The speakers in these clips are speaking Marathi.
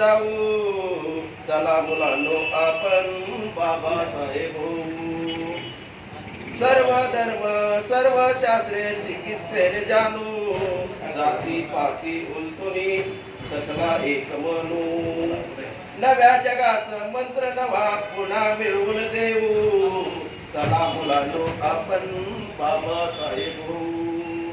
जाऊ. चला मुलांनो आपण बाबासाहेब होऊ सर्व धर्म सर्व शास्त्रे चिकित्सेने जाणू. जाती पाती उलतुनी सकला एक म्हणू. नव्या जगाचं मंत्र नवा पुन्हा मिळवून देऊ. चला मुलांनो आपण बाबासाहेब होऊ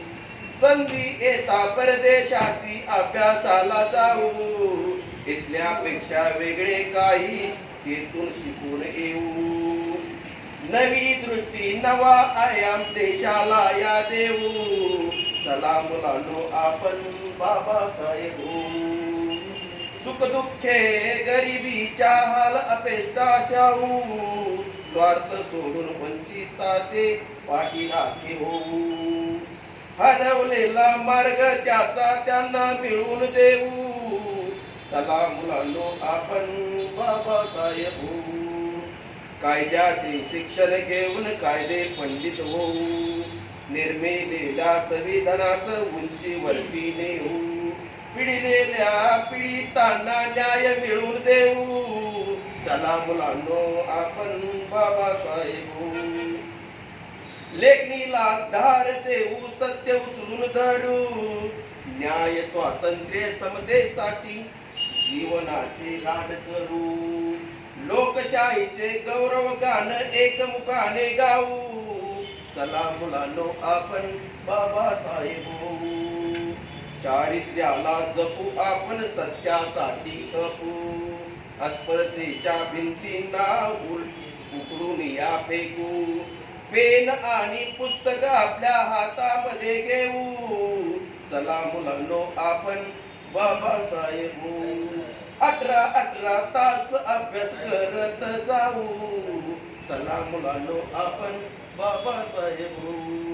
संधी येता परदेशाची अभ्यासाला जाऊ. इथल्यापेक्षा वेगळे काही तिथून शिकून येऊ. नवी दृष्टी नवा आयाम देशाला या देऊ. चला मुलांनो आपण बाबासाहेब होऊ. सुख दुःखे गरिबीच्या हाल अपेष्टा शाहू. स्वार्थ सोडून वंचिताचे पाठीला होऊ. हरवलेला मार्ग त्याचा त्यांना मिळून देऊ. चला मुलांनो आपण बाबासाहेब होऊ कायद्याचे शिक्षण घेऊन कायदे पंडित होऊ. निर्मिलेल्या संविधानास उंची वरती नेऊ. पिढीलेल्या पीडितांना न्याय मिळवून देऊ. चला मुलांनो आपण बाबासाहेब होऊ लेखणीला धार देऊ सत्य उचलून धरू. न्याय स्वातंत्र्य समतेसाठी जीवनाचे लाड करू. लोकशाहीचे गौरव गाण एकमुखाने गाऊ. चला मुलांनो आपण बाबासाहेब होऊ. चारित्र्याला जपू आपण सत्यासाठी खपू अस्पर्धेच्या भिंतींना उल उकडून या फेकू. पेन आणि पुस्तक आपल्या हातामध्ये घेऊ. चला मुलांनो आपण बाबासाहेब होऊ. अठरा अठरा तास अभ्यास करत जाऊ चला मुलांनो आपण बाबासाहेब होऊ.